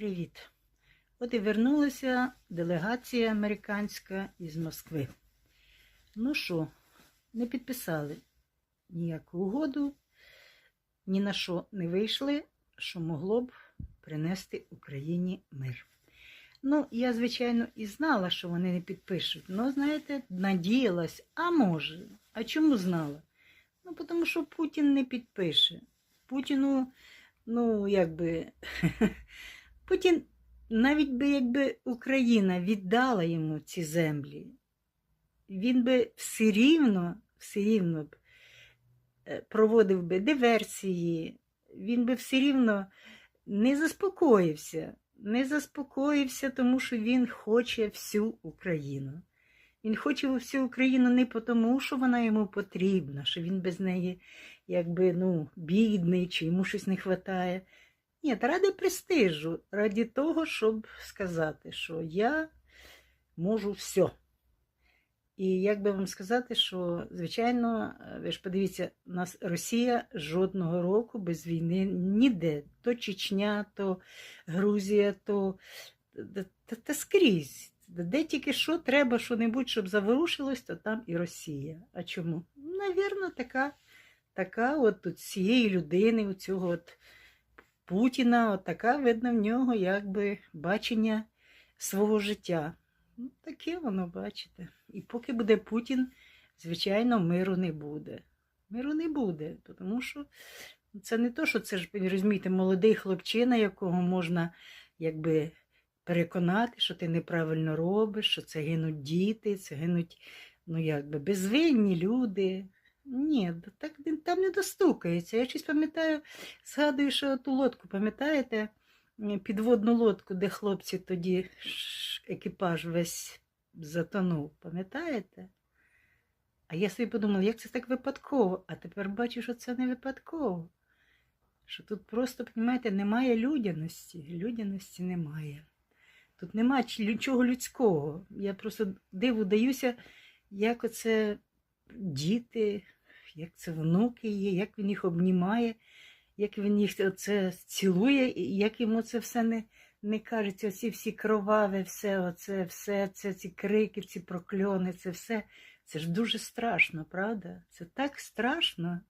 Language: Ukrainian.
Привіт! От і вернулася делегація американська із Москви. Ну що, не підписали ніяку угоду, ні на що не вийшли, що могло б принести Україні мир. Ну, я, звичайно, і знала, що вони не підпишуть. Ну, знаєте, надіялась, а може. А чому знала? Ну, тому що Путін не підпише. Путіну, ну, якби. Путін, навіть би якби Україна віддала йому ці землі, він би все рівно, все рівно б е, проводив би диверсії, він би все рівно не заспокоївся, не заспокоївся, тому що він хоче всю Україну. Він хоче всю Україну не тому, що вона йому потрібна, що він без неї якби ну, бідний, чи йому щось не вистачає. Ні, ради престижу, раді того, щоб сказати, що я можу все. І як би вам сказати, що, звичайно, ви ж подивіться, у нас Росія жодного року без війни ніде. То Чечня, то Грузія, то та, та, та скрізь. Де тільки що треба що-небудь, щоб заворушилось, то там і Росія. А чому? Навірно, така, така от тут цієї людини, у цього от Путіна, от така, видно, в нього якби бачення свого життя. Ну, таке воно, бачите. І поки буде Путін, звичайно, миру не буде. Миру не буде, тому що це не то, що це ж, розумієте, молодий хлопчина, якого можна якби переконати, що ти неправильно робиш, що це гинуть діти, це гинуть, ну якби, безвинні люди. Ні, так там не достукається. Я щось пам'ятаю, згадую, що ту лодку, пам'ятаєте, підводну лодку, де хлопці тоді екіпаж весь затонув, пам'ятаєте? А я собі подумала, як це так випадково, а тепер бачу, що це не випадково. Що тут просто, розумієте, немає людяності. Людяності немає. Тут немає нічого людського. Я просто диву даюся, як оце діти, як це внуки є, як він їх обнімає, як він їх оце цілує, і як йому це все не не кажеться, оці всі кроваві, все, оце, все, це, ці крики, ці прокльони, це все. Це ж дуже страшно, правда? Це так страшно.